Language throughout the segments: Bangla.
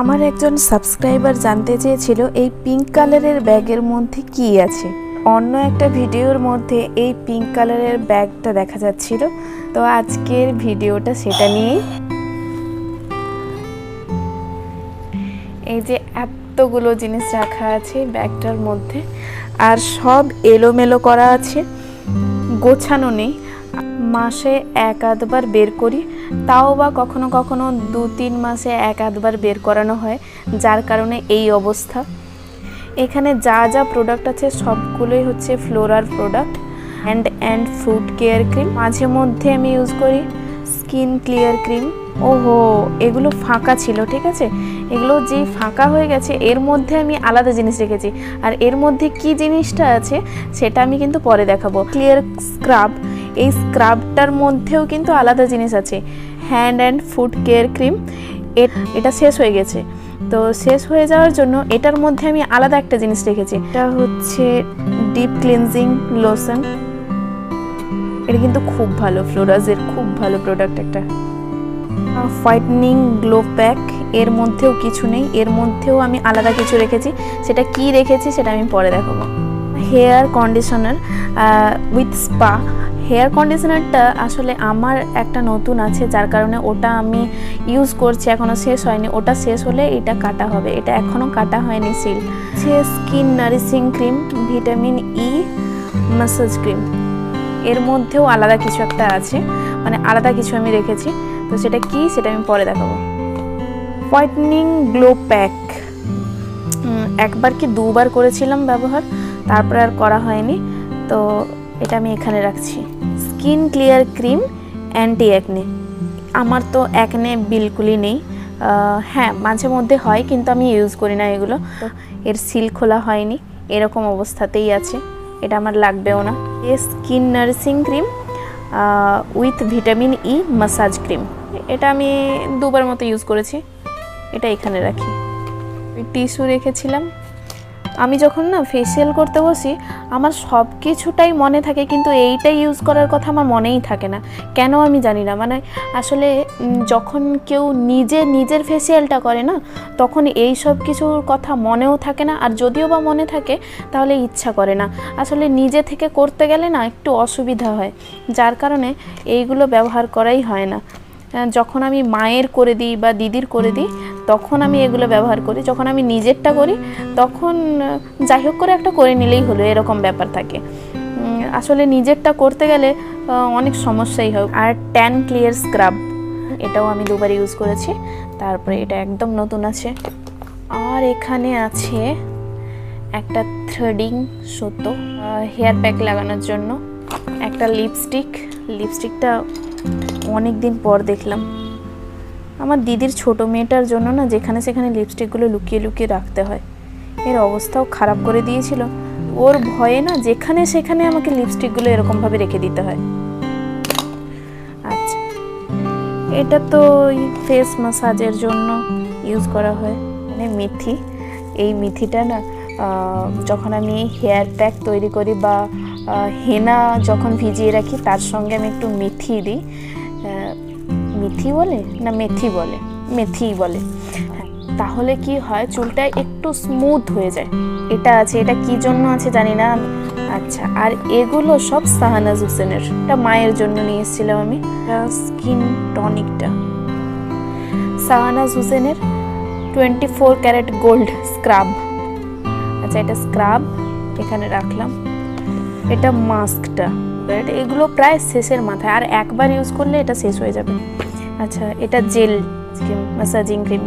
আমার একজন সাবস্ক্রাইবার জানতে চেয়েছিল, এই পিঙ্ক কালারের ব্যাগের মধ্যে কি আছে? অন্য একটা ভিডিওর মধ্যে এই পিঙ্ক কালারের ব্যাগটা দেখা যাচ্ছিল। তো আজকের ভিডিওটা সেটা নিয়েই। এই যে এতগুলো জিনিস রাখা আছে ব্যাগটার মধ্যে, আর সব এলোমেলো করা আছে। গোছানো নেই। মাসে এক আধবার বের করি, তাও বা কখনো কখনো দু তিন মাসে এক আধবার বের করানো হয়, যার কারণে এই অবস্থা। এখানে যা যা প্রোডাক্ট আছে সবগুলোই হচ্ছে ফ্লোরার product hand and fruit care cream মাঝে মধ্যে আমি ইউজ করি স্কিন ক্লিয়ার ক্রিম ওহো, এগুলো ফাঁকা ছিল, ঠিক আছে? এগুলো যেই ফাঁকা হয়ে গেছে, এর মধ্যে আমি আলাদা জিনিস রেখেছি। আর এর মধ্যে কি জিনিসটা আছে, সেটা আমি কিন্তু পরে দেখাবো। ক্লিয়ার স্ক্রাব এই স্ক্রাবটার মধ্যেও কিন্তু আলাদা জিনিস আছে। Hand and food care cream এটা শেষ হয়ে গেছে। তো শেষ হয়ে যাওয়ার জন্য এটার মধ্যে আমি আলাদা একটা জিনিস রেখেছি। এটা হচ্ছে ডিপ ক্লিনজিং লোশন এটা কিন্তু খুব ভালো ফ্লোরাজের খুব ভালো প্রোডাক্ট একটা। হোয়াইটনিং গ্লো প্যাক এর মধ্যেও কিছু নেই। এর মধ্যেও আমি আলাদা কিছু রেখেছি। সেটা কি রেখেছি সেটা আমি পরে দেখাবো। Hair conditioner with spa hair কন্ডিশনারটা আসলে আমার একটা নতুন আছে, যার কারণে ওটা আমি ইউজ করছি এখনও শেষ হয়নি। ওটা শেষ হলে এটা কাটা হবে। এটা এখনও কাটা হয়নি সিল সে skin nourishing cream vitamin E massage cream এর মধ্যেও আলাদা কিছু একটা আছে। মানে আলাদা কিছু আমি রেখেছি। তো সেটা কি, সেটা আমি পরে দেখাবো। হোয়াইটনিং গ্লো প্যাক একবার কি দুবার করেছিলাম ব্যবহার, তারপরে আর করা হয়নি। তো এটা আমি এখানে রাখছি। Skin clear cream anti acne আমার তো অ্যাকনে বিলকুলই নেই। হ্যাঁ মাঝে মধ্যে হয়, কিন্তু আমি ইউজ করি না এগুলো। এর সিল খোলা হয়নি। এরকম অবস্থাতেই আছে। এটা আমার লাগবেও না। এ skin nourishing cream with vitamin E massage cream. এটা আমি দুবার মতো ইউজ করেছি। এটা এখানে রাখি। টিস্যু রেখেছিলাম। আমি যখন না ফেসিয়াল করতে বসি, আমার সব কিছুটাই মনে থাকে, কিন্তু এইটাই ইউজ করার কথা আমার মনেই থাকে না। কেন আমি জানি না? মানে আসলে যখন কেউ নিজে নিজের ফেসিয়ালটা করে না, তখন এই সব কিছুর কথা মনেও থাকে না, আর যদিও বা মনে থাকে, তাহলে ইচ্ছা করে না। আসলে নিজে থেকে করতে গেলে না একটু অসুবিধা হয়, যার কারণে এইগুলো ব্যবহার করাই হয় না। যখন আমি মায়ের করে দিই বা দিদির করে দিই তখন আমি এগুলো ব্যবহার করি, যখন আমি নিজেরটা করি, তখন যাই হোক করে একটা করে নিলেই হলো, এরকম ব্যাপার থাকে। আসলে নিজেরটা করতে গেলে অনেক সমস্যাই হয়। আর ট্যান ক্লিয়ার স্ক্রাব এটাও আমি দুবার ইউজ করেছি, তারপরে এটা একদম নতুন আছে। আর এখানে আছে একটা থ্রেডিং সুতো হেয়ার প্যাক লাগানোর জন্য, একটা লিপস্টিক লিপস্টিকটা অনেক দিন পর দেখলাম। আমার দিদির ছোট মেয়েটার জন্য না যেখানে সেখানে লিপস্টিকগুলো লুকিয়ে লুকিয়ে রাখতে হয়। এর অবস্থাও খারাপ করে দিয়েছিল। ওর ভয়ে না যেখানে সেখানে আমাকে লিপস্টিকগুলো এরকমভাবে রেখে দিতে হয়। আচ্ছা এটা তো ফেস মাসাজের জন্য ইউজ করা হয়। মানে মেথি, এই মেথিটা না যখন আমি হেয়ার প্যাক তৈরি করি বা হেনা যখন ভিজিয়ে রাখি তার সঙ্গে আমি একটু মেথি দিই। মেথি বলে না মেথি বলে? মেথি বলে। হ্যাঁ, তাহলে কি হয় চুলটা একটু স্মুথ হয়ে যায়। এটা আছে এটা কি জন্য আছে জানি না আচ্ছা আর এগুলো সব সাহানাজ হোসেনের এটা মায়ের জন্য নিয়ে এসেছিলাম আমি। স্কিন টনিকটা সাহানাজ হোসেনের twenty four carat gold scrub আচ্ছা এটা স্ক্রাব এখানে রাখলাম। এটা মাস্কটা এগুলো প্রায় শেষের মাথায়। আর একবার ইউজ করলে এটা শেষ হয়ে যাবে। আচ্ছা এটা জেল ক্রিম ম্যাসাজিং ক্রিম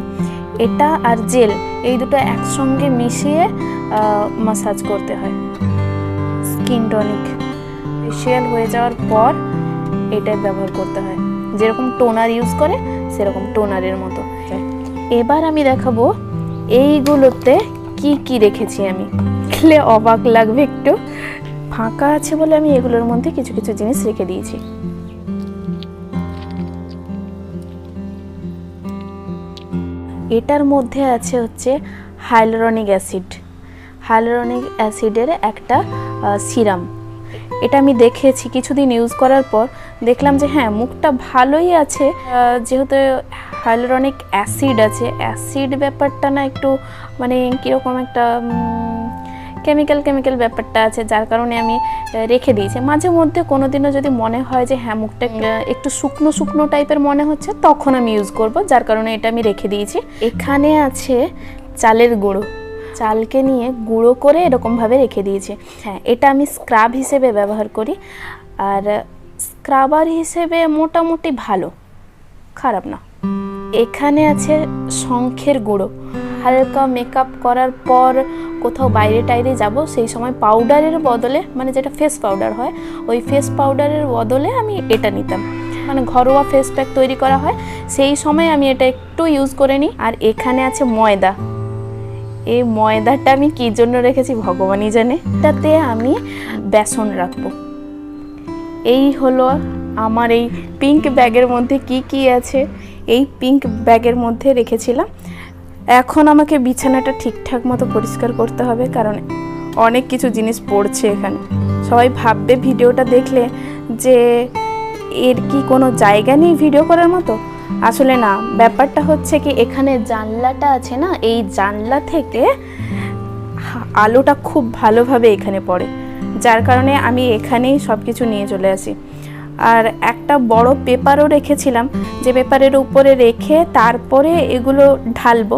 এটা আর জেল, এই দুটো একসঙ্গে মিশিয়ে মাসাজ করতে হয়। স্কিন টনিক ফেশিয়াল হয়ে যাওয়ার পর এটাই ব্যবহার করতে হয়। যেরকম টোনার ইউজ করে, সেরকম টোনারের মতো। এবার আমি দেখাবো এইগুলোতে কি কি রেখেছি আমি। দেখলে অবাক লাগবে একটু। ফাঁকা আছে বলে আমি এগুলোর মধ্যে কিছু কিছু জিনিস রেখে দিয়েছি। এটার মধ্যে আছে হচ্ছে হাইলোরনিক অ্যাসিড। হাইলোরনিক অ্যাসিডের একটা সিরাম। এটা আমি দেখেছি, কিছুদিন ইউজ করার পর দেখলাম যে হ্যাঁ মুখটা ভালোই আছে। যেহেতু হাইলোরনিক অ্যাসিড আছে, অ্যাসিড ব্যাপারটা না একটু মানে কীরকম একটা কেমিক্যাল কেমিক্যাল ব্যাপারটা আছে, যার কারণে আমি রেখে দিয়েছি। মাঝে মধ্যে কোনো দিনও যদি মনে হয় যে হ্যাঁ মুখটা একটু শুকনো শুকনো টাইপের মনে হচ্ছে, তখন আমি ইউজ করব, যার কারণে এটা আমি রেখে দিয়েছি। এখানে আছে চালের গুঁড়ো। চালকে নিয়ে গুঁড়ো করে এরকমভাবে রেখে দিয়েছি। হ্যাঁ এটা আমি স্ক্রাব হিসেবে ব্যবহার করি। আর স্ক্রাবার হিসেবে মোটামুটি ভালো। খারাপ না। এখানে আছে শঙ্খের গুঁড়ো। হালকা মেকআপ করার পর কোথাও বাইরে টাইরে যাব, সেই সময় পাউডারের বদলে মানে যেটা ফেস পাউডার হয়, ওই ফেস পাউডারের বদলে আমি এটা নিতাম। মানে ঘরোয়া ফেস প্যাক তৈরি করা হয়, সেই সময় আমি এটা একটু ইউজ করে নিই। আর এখানে আছে ময়দা। এই ময়দাটা আমি কী জন্য রেখেছি ভগবানই জানে। তাতে আমি বেসন রাখব। এই হলো আমার এই পিঙ্ক ব্যাগের মধ্যে কি কি আছে। এই পিঙ্ক ব্যাগের মধ্যে রেখেছিলাম এখন আমাকে বিছানাটা ঠিকঠাক মতো পরিষ্কার করতে হবে, কারণ অনেক কিছু জিনিস পড়ছে এখানে। সবাই ভাববে ভিডিওটা দেখলে যে এর কি কোনো জায়গা নেই ভিডিও করার মতো? আসলে না, ব্যাপারটা হচ্ছে কি, এখানে জানলাটা আছে না, এই জানলা থেকে আলোটা খুব ভালোভাবে এখানে পড়ে। যার কারণে আমি এখানেই সব কিছু নিয়ে চলে আসি। আর একটা বড় পেপারও রেখেছিলাম যে পেপারের উপরে রেখে তারপরে এগুলো ঢালবো,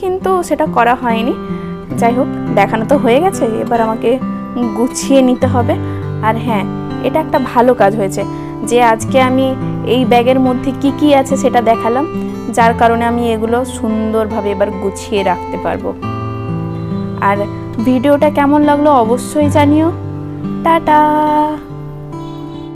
কিন্তু সেটা করা হয়নি। যাই হোক, দেখানো তো হয়ে গেছে, এবার আমাকে গুছিয়ে নিতে হবে। আর হ্যাঁ এটা একটা ভালো কাজ হয়েছে যে আজকে আমি এই ব্যাগের মধ্যে কি কি আছে সেটা দেখালাম, যার কারণে আমি এগুলো সুন্দরভাবে এবার গুছিয়ে রাখতে পারব। আর ভিডিওটা কেমন লাগল অবশ্যই জানিও। টাটা!